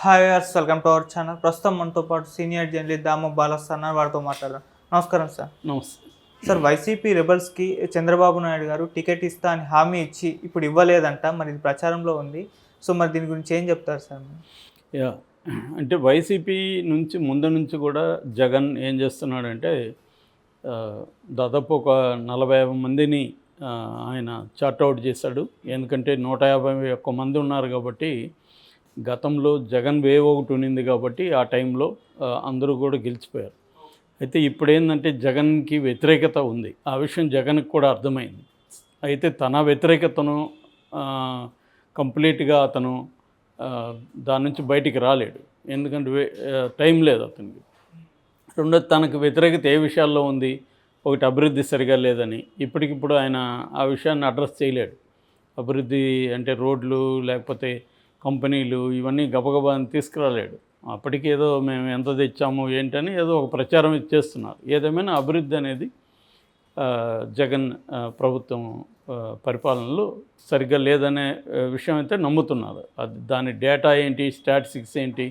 Hi అర్స్ welcome to our channel ప్రస్తుతం మనతో పాటు సీనియర్ జర్నలిస్ట్ దామ బాలస్థాన వారితో మాట్లాడదాం. నమస్కారం సార్. నమస్తే. సార్ వైసీపీ రెబల్స్కి చంద్రబాబు నాయుడు గారు టికెట్ ఇస్తా అని హామీ ఇచ్చి ఇప్పుడు ఇవ్వలేదంట. మరి ఇది ప్రచారంలో ఉంది. సో మరి దీని గురించి ఏం చెప్తారు సార్? యా. అంటే వైసీపీ నుంచి ముందు నుంచి కూడా జగన్ ఏం చేస్తున్నాడంటే దాదాపు ఒక నలభై యాభై మందిని ఆయన చార్ట్అవుట్ చేశాడు. ఎందుకంటే నూట యాభై ఒక్క మంది ఉన్నారు కాబట్టి గతంలో జగన్ వేవ్ ఒకటి ఉన్నింది కాబట్టి ఆ టైంలో అందరూ కూడా గెలిచిపోయారు. అయితే ఇప్పుడు ఏంటంటే జగన్కి వ్యతిరేకత ఉంది. ఆ విషయం జగన్కి కూడా అర్థమైంది. అయితే తన వ్యతిరేకతను కంప్లీట్గా అతను దాని నుంచి బయటికి రాలేడు. ఎందుకంటే టైం లేదు అతనికి. రెండోది తనకు వ్యతిరేకత ఏ విషయాల్లో ఉంది? ఒకటి అభివృద్ధి సరిగా లేదని. ఇప్పటికిప్పుడు ఆయన ఆ విషయాన్ని అడ్రస్ చేయలేడు. అభివృద్ధి అంటే రోడ్లు లేకపోతే కంపెనీలు ఇవన్నీ గబగబా అని తీసుకురాలేడు. అప్పటికి ఏదో మేము ఎంత తెచ్చాము ఏంటని ఏదో ఒక ప్రచారం చేస్తున్నారు. ఏదేమైనా అభివృద్ధి అనేది జగన్ ప్రభుత్వం పరిపాలనలో సరిగ్గా లేదనే విషయం అయితే నమ్ముతున్నారు. అది దాని డేటా ఏంటి స్టాటిస్టిక్స్ ఏంటి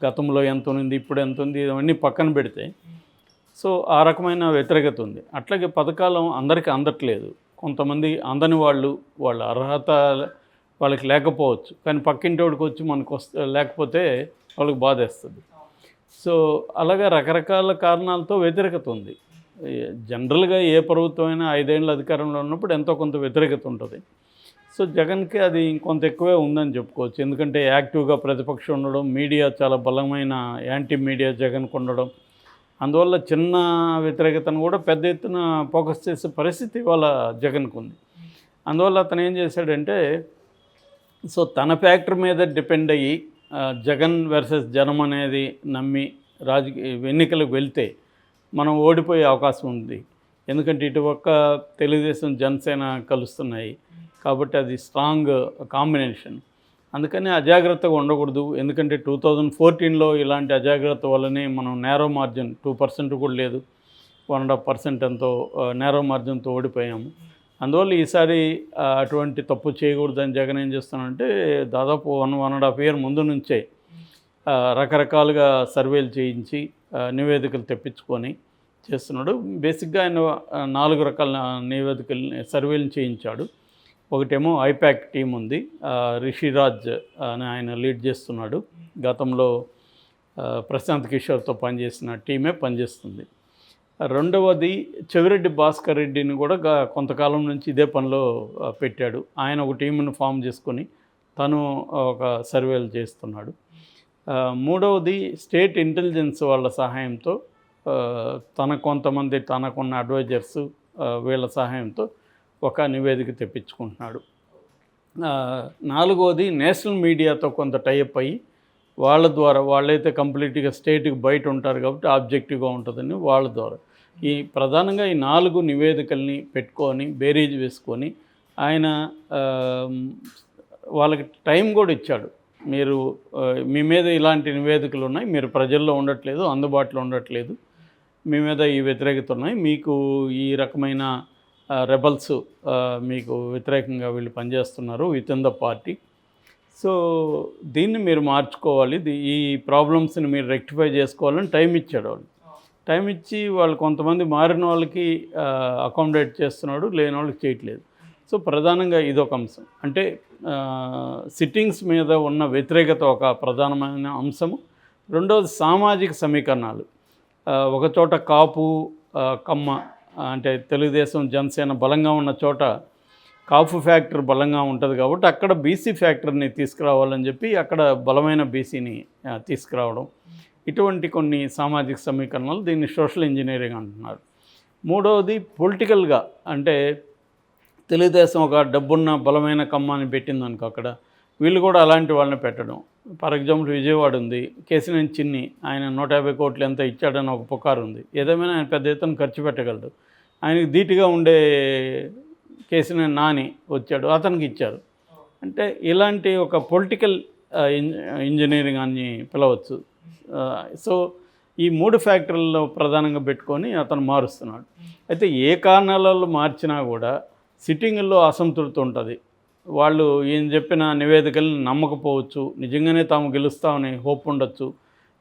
గతంలో ఎంత ఉంది ఇప్పుడు ఎంత ఉంది ఇవన్నీ పక్కన పెడితే సో ఆ రకమైన వ్యతిరేకత ఉంది. అట్లాగే పథకాలం అందరికీ అందట్లేదు. కొంతమంది అందని వాళ్ళు వాళ్ళ అర్హత వాళ్ళకి లేకపోవచ్చు. కానీ పక్కింటోడికి వచ్చి మనకు వస్తే లేకపోతే వాళ్ళకి బాధేస్తుంది. సో అలాగా రకరకాల కారణాలతో వ్యతిరేకత ఉంది. జనరల్గా ఏ ప్రభుత్వం అయినా ఐదేళ్ళ అధికారంలో ఉన్నప్పుడు ఎంతో కొంత వ్యతిరేకత ఉంటుంది. సో జగన్కి అది ఇంకొంత ఎక్కువే ఉందని చెప్పుకోవచ్చు. ఎందుకంటే యాక్టివ్గా ప్రతిపక్షం ఉండడం మీడియా చాలా బలమైన యాంటీ మీడియా జగన్కు ఉండడం అందువల్ల చిన్న వ్యతిరేకతను కూడా పెద్ద ఎత్తున ఫోకస్ చేసే పరిస్థితి ఇవాళ జగన్కు ఉంది అందువల్ల అతను ఏం చేశాడంటే సో తన ఫ్యాక్టరీ మీద డిపెండ్ అయ్యి జగన్ వర్సెస్ జనం అనేది నమ్మి రాజకీయ ఎన్నికలకు వెళ్తే మనం ఓడిపోయే అవకాశం ఉంది. ఎందుకంటే ఇటు ఒక్క తెలుగుదేశం జనసేన కలుస్తున్నాయి. కాబట్టి అది స్ట్రాంగ్ కాంబినేషన్. అందుకని అజాగ్రత్తగా ఉండకూడదు. ఎందుకంటే టూ థౌజండ్ ఫోర్టీన్లో ఇలాంటి అజాగ్రత్త వల్లనే మనం నేరో మార్జిన్ టూ పర్సెంట్ కూడా లేదు. వన్ అండ్ హాఫ్ పర్సెంట్ ఎంతో నేరో మార్జిన్తో ఓడిపోయాము. అందువల్ల ఈసారి అటువంటి తప్పు చేయకూడదని జగన్ ఏం చేస్తానంటే దాదాపు one one and half year ముందు నుంచే రకరకాలుగా సర్వేలు చేయించి నివేదికలు తెప్పించుకొని చేస్తున్నాడు. బేసిక్గా ఆయన నాలుగు రకాల నివేదికల్ని సర్వేలు చేయించాడు. ఒకటేమో ఐపాక్ టీం ఉంది. రిషిరాజ్ అని ఆయన లీడ్ చేస్తున్నాడు. గతంలో ప్రశాంత్ కిషోర్తో పనిచేసిన టీమే పనిచేస్తుంది. రెండవది చెవిరెడ్డి భాస్కర్ రెడ్డిని కూడా కొంతకాలం నుంచి ఇదే పనిలో పెట్టాడు. ఆయన ఒక టీంను ఫామ్ చేసుకొని తను ఒక సర్వేలు చేస్తున్నాడు. మూడవది స్టేట్ ఇంటెలిజెన్స్ వాళ్ళ సహాయంతో తన కొంతమంది తనకున్న అడ్వైజర్స్ వీళ్ళ సహాయంతో ఒక నివేదిక తెప్పించుకుంటున్నాడు. నాలుగవది నేషనల్ మీడియాతో కొంత టైప్ అయ్యి వాళ్ళ ద్వారా వాళ్ళైతే కంప్లీట్గా స్టేట్కి బయట ఉంటారు కాబట్టి ఆబ్జెక్టివ్గా ఉంటుందని వాళ్ళ ద్వారా. ఈ ప్రధానంగా ఈ నాలుగు నివేదికల్ని పెట్టుకొని బేరీజ్ వేసుకొని ఆయన వాళ్ళకి టైం కూడా ఇచ్చాడు. మీరు మీ మీద ఇలాంటి నివేదికలు ఉన్నాయి మీరు ప్రజల్లో ఉండట్లేదు అందుబాటులో ఉండట్లేదు మీ మీద ఈ వ్యతిరేకత ఉన్నాయి మీకు ఈ రకమైన రెబల్స్ మీకు వ్యతిరేకంగా వీళ్ళు పనిచేస్తున్నారు with in the party so దీన్ని మీరు మార్చుకోవాలి ఈ ప్రాబ్లమ్స్ని మీరు రెక్టిఫై చేసుకోవాలని టైం ఇచ్చాడు వాళ్ళు. టైం ఇచ్చి వాళ్ళు కొంతమంది మారిన వాళ్ళకి అకామిడేట్ చేస్తున్నాడు లేని వాళ్ళకి చేయట్లేదు. సో ప్రధానంగా ఇదొక అంశం. అంటే సిట్టింగ్స్ మీద ఉన్న వ్యతిరేకత ఒక ప్రధానమైన అంశము. రెండవది సామాజిక సమీకరణాలు. ఒక చోట కాపు కమ్మ అంటే తెలుగుదేశం జనసేన బలంగా ఉన్న చోట కాపు ఫ్యాక్టర్ బలంగా ఉంటుంది కాబట్టి అక్కడ బీసీ ఫ్యాక్టర్ని తీసుకురావాలని చెప్పి అక్కడ బలమైన బీసీని తీసుకురావడం. ఇటువంటి కొన్ని సామాజిక సమీకరణలు దీన్ని సోషల్ ఇంజనీరింగ్ అంటున్నారు. మూడవది పొలిటికల్గా అంటే తెలుగుదేశం ఒక డబ్బున్న బలమైన కమ్మాని పెట్టింది అనుకో అక్కడ వీళ్ళు కూడా అలాంటి వాళ్ళని పెట్టడం. ఫర్ ఎగ్జాంపుల్ విజయవాడ ఉంది కేసినేని చిన్ని ఆయన నూట యాభై కోట్లు ఎంత ఇచ్చాడని ఒక పుకారు ఉంది. ఏదేమైనా ఆయన పెద్ద ఎత్తున ఖర్చు పెట్టగలడు. ఆయనకి ధీటుగా ఉండే కేసినేని నాని వచ్చాడు అతనికి ఇచ్చారు. అంటే ఇలాంటి ఒక పొలిటికల్ ఇంజనీరింగ్ అని పిలవచ్చు. సో ఈ మూడు ఫ్యాక్టర్లలో ప్రధానంగా పెట్టుకొని అతను మారుస్తున్నాడు. అయితే ఏ కారణాలలో మార్చినా కూడా సిట్టింగ్లో అసంతృప్తి ఉంటుంది. వాళ్ళు ఏం చెప్పిన నివేదికలను నమ్మకపోవచ్చు నిజంగానే తాము గెలుస్తామని హోప్ ఉండొచ్చు.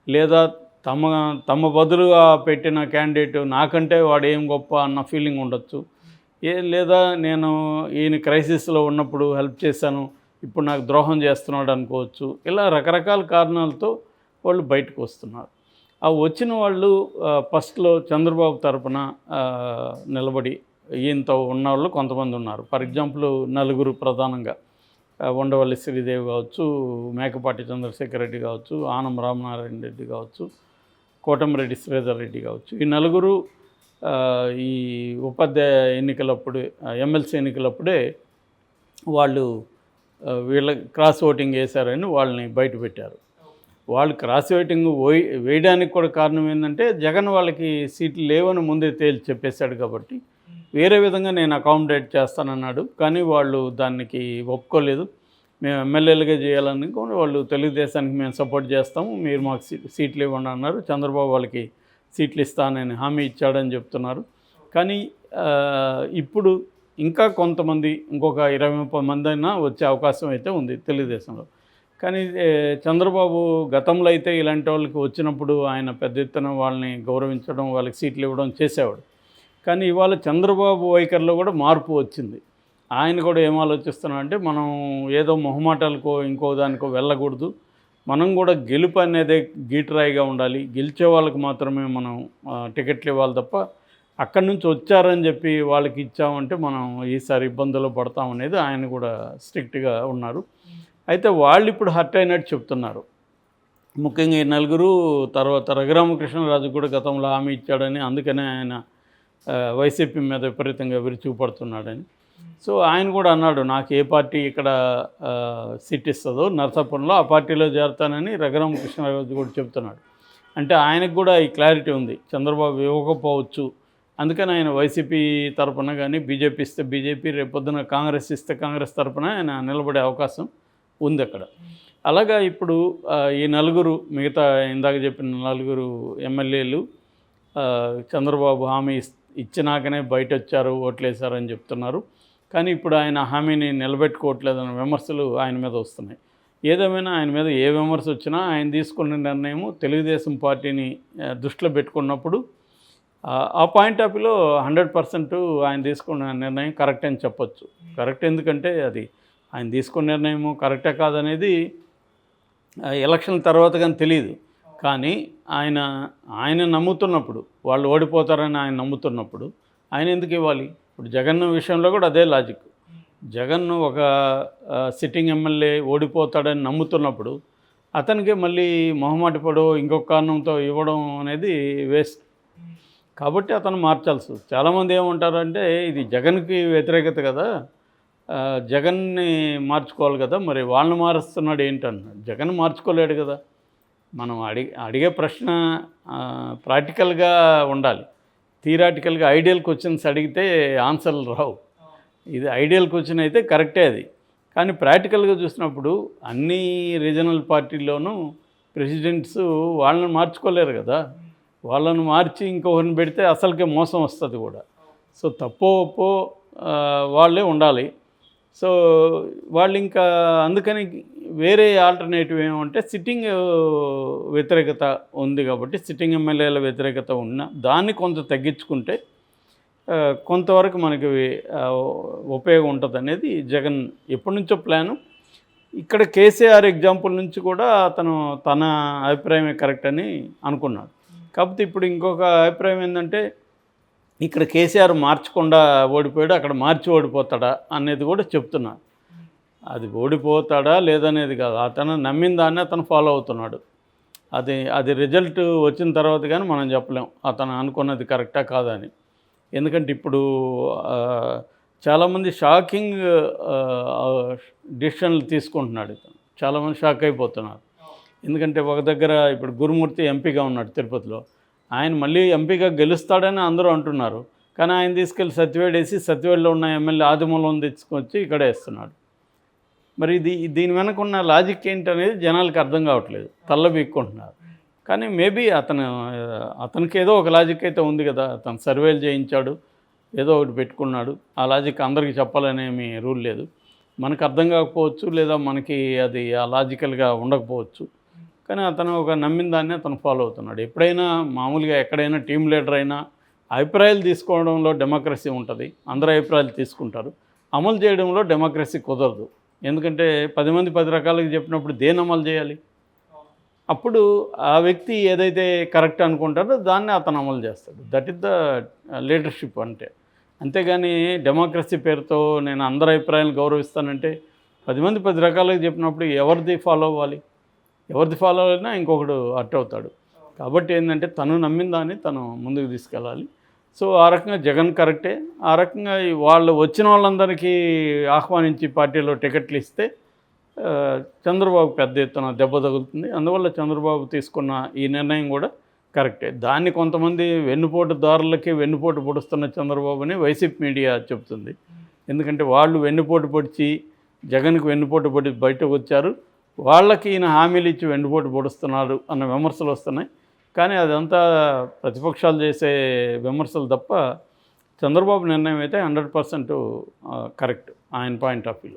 లేదా తమ తమ బదులుగా పెట్టిన క్యాండిడేట్ నాకంటే వాడు ఏం గొప్ప అన్న ఫీలింగ్ ఉండొచ్చు. ఏ లేదా నేను ఈయన క్రైసిస్లో ఉన్నప్పుడు హెల్ప్ చేశాను ఇప్పుడు నాకు ద్రోహం చేస్తున్నాడు అనుకోవచ్చు. ఇలా రకరకాల కారణాలతో వాళ్ళు బయటకు వస్తున్నారు. ఆ వచ్చిన వాళ్ళు ఫస్ట్లో చంద్రబాబు తరపున నిలబడి నిలబడి ఈయనతో ఉన్నవాళ్ళు కొంతమంది ఉన్నారు. ఫర్ ఎగ్జాంపుల్ నలుగురు ప్రధానంగా ఉండవల్లి శ్రీదేవి కావచ్చు మేకపాటి చంద్రశేఖర్ రెడ్డి కావచ్చు ఆనం రామనారాయణ రెడ్డి కావచ్చు కోటమిరెడ్డి శ్రీధర్ రెడ్డి కావచ్చు. ఈ నలుగురు ఈ ఉపాధ్యాయ ఎన్నికలప్పుడు ఎమ్మెల్సీ ఎన్నికలప్పుడే వాళ్ళు వీళ్ళ క్రాస్ ఓటింగ్ వేశారని వాళ్ళని బయట పెట్టారు. వాళ్ళు క్రాస్ వెయిటింగ్ వేయ వేయడానికి కూడా కారణం ఏంటంటే జగన్ వాళ్ళకి సీట్లు లేవని ముందే తేల్చి చెప్పేశాడు కాబట్టి. వేరే విధంగా నేను అకామిడేట్ చేస్తానన్నాడు కానీ వాళ్ళు దానికి ఒప్పుకోలేదు. మేము ఎమ్మెల్యేలుగా చేయాలని కూడా వాళ్ళు తెలుగుదేశానికి మేము సపోర్ట్ చేస్తాము మీరు మాకు సీ సీట్లు ఇవ్వండి అన్నారు. చంద్రబాబు వాళ్ళకి సీట్లు ఇస్తానని హామీ ఇచ్చాడని చెప్తున్నారు. కానీ ఇప్పుడు ఇంకా కొంతమంది ఇంకొక ఇరవై ముప్పై మంది అయినా వచ్చే అవకాశం అయితే ఉంది తెలుగుదేశంలో. కానీ చంద్రబాబు గతంలో అయితే ఇలాంటి వాళ్ళకి వచ్చినప్పుడు ఆయన పెద్ద ఎత్తున వాళ్ళని గౌరవించడం వాళ్ళకి సీట్లు ఇవ్వడం చేసేవాడు. కానీ ఇవాళ చంద్రబాబు వైఖరిలో కూడా మార్పు వచ్చింది. ఆయన కూడా ఏం ఆలోచిస్తున్నాడంటే మనం ఏదో మొహమాటాలకో ఇంకో దానికో వెళ్ళకూడదు. మనం కూడా గెలుపు అనేది గీటరాయిగా ఉండాలి. గెలిచే వాళ్ళకి మాత్రమే మనం టికెట్లు ఇవ్వాలి తప్ప అక్కడి నుంచి వచ్చారని చెప్పి వాళ్ళకి ఇచ్చామంటే మనం ఈసారి ఇబ్బందులు పడతాం అనేది ఆయన కూడా స్ట్రిక్ట్గా ఉన్నారు. అయితే వాళ్ళు ఇప్పుడు హర్ట్ అయినట్టు చెప్తున్నారు. ముఖ్యంగా ఈ నలుగురు తర్వాత రఘురామకృష్ణరాజు కూడా గతంలో హామీ ఇచ్చాడని అందుకనే ఆయన వైసీపీ మీద విపరీతంగా విరుచుకుపడుతున్నాడని సో ఆయన కూడా అన్నాడు నాకు ఏ పార్టీ ఇక్కడ సీట్ ఇస్తుందో నరసాపురంలో ఆ పార్టీలో చేరతానని రఘురామకృష్ణరాజు కూడా చెప్తున్నాడు. అంటే ఆయనకు కూడా ఈ క్లారిటీ ఉంది చంద్రబాబు ఇవ్వకపోవచ్చు. అందుకని ఆయన వైసీపీ తరపున కానీ బీజేపీ ఇస్తే బీజేపీ రేపొద్దున కాంగ్రెస్ ఇస్తే కాంగ్రెస్ తరపున ఆయన నిలబడే అవకాశం ఉంది అక్కడ. అలాగా ఇప్పుడు ఈ నలుగురు మిగతా ఇందాక చెప్పిన నలుగురు ఎమ్మెల్యేలు చంద్రబాబు హామీ ఇచ్చినాకనే బయట వచ్చారు ఓట్లేశారని చెప్తున్నారు. కానీ ఇప్పుడు ఆయన హామీని నిలబెట్టుకోవట్లేదన్న విమర్శలు ఆయన మీద వస్తున్నాయి. ఏదేమైనా ఆయన మీద ఏ విమర్శ వచ్చినా ఆయన తీసుకున్న నిర్ణయం తెలుగుదేశం పార్టీని దృష్టిలో పెట్టుకున్నప్పుడు ఆ- ఆ పాయింట్ ఆఫ్ వ్యూలో హండ్రెడ్ పర్సెంట్ ఆయన తీసుకున్న నిర్ణయం కరెక్ట్ అని చెప్పొచ్చు. కరెక్ట్ ఎందుకంటే అది ఆయన తీసుకున్న నిర్ణయం కరెక్టే కాదనేది ఎలక్షన్ తర్వాత కానీ తెలియదు కానీ ఆయన ఆయన నమ్ముతున్నప్పుడు వాళ్ళు ఓడిపోతారని ఆయన నమ్ముతున్నప్పుడు ఆయన ఎందుకు ఇవ్వాలి? ఇప్పుడు జగన్ విషయంలో కూడా అదే లాజిక్ జగన్ ఒక సిట్టింగ్ ఎమ్మెల్యే ఓడిపోతాడని నమ్ముతున్నప్పుడు అతనికి మళ్ళీ మొహమాటపడో ఇంకొక కారణంతో ఇవ్వడం అనేది వేస్ట్ కాబట్టి అతను మార్చాల్సి చాలామంది ఏమంటారంటే ఇది జగన్కి వ్యతిరేకత కదా. జగన్ని మార్చుకోవాలి కదా మరి వాళ్ళని మారుస్తున్నాడు ఏంటన్నాడు జగన్ మార్చుకోలేడు కదా. మనం అడిగి అడిగే ప్రశ్న ప్రాక్టికల్గా ఉండాలి. థియరాటికల్గా ఐడియల్ క్వశ్చన్స్ అడిగితే ఆన్సర్లు రావు. ఇది ఐడియల్ క్వశ్చన్ అయితే కరెక్టే అది. కానీ ప్రాక్టికల్గా చూసినప్పుడు అన్ని రీజనల్ పార్టీల్లోనూ ప్రెసిడెంట్స్ వాళ్ళని మార్చుకోలేరు కదా. వాళ్ళను మార్చి ఇంకొకరిని పెడితే అసలుకే మోసం వస్తుంది కూడా. సో తప్పో ఒప్పో వాళ్ళే ఉండాలి. సో వాళ్ళు ఇంకా అందుకని వేరే ఆల్టర్నేటివ్ ఏమంటే సిట్టింగ్ వ్యతిరేకత ఉంది కాబట్టి సిట్టింగ్ ఎమ్మెల్యేల వ్యతిరేకత ఉన్న దాన్ని కొంత తగ్గించుకుంటే కొంతవరకు మనకి ఉపయోగం ఉంటుంది అనేది జగన్ ఎప్పటి నుంచో ప్లాను. ఇక్కడ కేసీఆర్ ఎగ్జాంపుల్ నుంచి కూడా అతను తన అభిప్రాయమే కరెక్ట్ అని అనుకున్నాడు. కాకపోతే ఇప్పుడు ఇంకొక అభిప్రాయం ఏంటంటే ఇక్కడ కేసీఆర్ మార్చకుండా ఓడిపోయాడు అక్కడ మార్చి ఓడిపోతాడా అనేది కూడా చెప్తున్నాను అది ఓడిపోతాడా లేదనేది కాదు. అతను నమ్మిన దాన్ని అతను ఫాలో అవుతున్నాడు. అది అది రిజల్ట్ వచ్చిన తర్వాత కానీ మనం చెప్పలేం. అతను అనుకున్నది కరెక్టా కాదని ఎందుకంటే ఇప్పుడు చాలామంది షాకింగ్ డిసిషన్లు తీసుకుంటున్నాడు ఇతను. చాలామంది షాక్ అయిపోతున్నారు. ఎందుకంటే ఒక దగ్గర ఇప్పుడు గురుమూర్తి ఎంపీగా ఉన్నాడు తిరుపతిలో. ఆయన మళ్ళీ ఎంపీగా గెలుస్తాడని అందరూ అంటున్నారు. కానీ ఆయన తీసుకెళ్ళి సత్యవేడు వేసి సత్యవేడులో ఉన్న ఎమ్మెల్యే ఆదిమూలం తెచ్చుకొచ్చి ఇక్కడ వేస్తున్నాడు. మరి ఇది దీని వెనక ఉన్న లాజిక్ ఏంటనేది జనాలకు అర్థం కావట్లేదు. తల్లబీక్కుంటున్నారు కానీ మేబీ అతను అతనికి ఏదో ఒక లాజిక్ అయితే ఉంది కదా. అతను సర్వేలు చేయించాడు ఏదో ఒకటి పెట్టుకున్నాడు. ఆ లాజిక్ అందరికీ చెప్పాలనేమి రూల్ లేదు. మనకు అర్థం కాకపోవచ్చు లేదా మనకి అది ఆ లాజికల్గా ఉండకపోవచ్చు. కానీ అతను ఒక నమ్మిన దాన్ని అతను ఫాలో అవుతున్నాడు. ఎప్పుడైనా మామూలుగా ఎక్కడైనా టీం లీడర్ అయినా అభిప్రాయాలు తీసుకోవడంలో డెమోక్రసీ ఉంటుంది. అందరూ అభిప్రాయాలు తీసుకుంటారు. అమలు చేయడంలో డెమోక్రసీ కుదరదు. ఎందుకంటే పది మంది పది రకాలుగా చెప్పినప్పుడు దేని అమలు చేయాలి? అప్పుడు ఆ వ్యక్తి ఏదైతే కరెక్ట్ అనుకుంటాడో దాన్ని అతను అమలు చేస్తాడు. దట్ ఈస్ ద లీడర్షిప్ అంటే. అంతేగాని డెమోక్రసీ పేరుతో నేను అందరి అభిప్రాయాలు గౌరవిస్తానంటే పది మంది పది రకాలుగా చెప్పినప్పుడు ఎవరిది ఫాలో అవ్వాలి? ఎవరిది ఫాలో అయినా ఇంకొకడు అట్ అవుతాడు. కాబట్టి ఏంటంటే తను నమ్మిన దాన్ని తను ముందుకు తీసుకెళ్ళాలి. సో ఆ రకంగా జగన్ కరెక్టే. ఆ రకంగా వాళ్ళు వచ్చిన వాళ్ళందరికీ ఆహ్వానించి పార్టీలో టికెట్లు ఇస్తే చంద్రబాబు పెద్ద ఎత్తున దెబ్బ తగులుతుంది. అందువల్ల చంద్రబాబు తీసుకున్న ఈ నిర్ణయం కూడా కరెక్టే. దాన్ని కొంతమంది వెన్నుపోటు దారులకి వెన్నుపోటు పొడుస్తున్న చంద్రబాబుని వైసీపీ మీడియా చెప్తుంది ఎందుకంటే వాళ్ళు వెన్నుపోటు పొడిచి జగన్కి వెన్నుపోటు పొడి బయటకు వచ్చారు. వాళ్ళకి ఈయన హామీలు ఇచ్చి వెండిపోటు పొడుస్తున్నారు అన్న విమర్శలు వస్తున్నాయి. కానీ అదంతా ప్రతిపక్షాలు చేసే విమర్శలు తప్ప చంద్రబాబు నిర్ణయం అయితే హండ్రెడ్ పర్సెంట్ కరెక్ట్ ఆయన పాయింట్ ఆఫ్ వ్యూలో.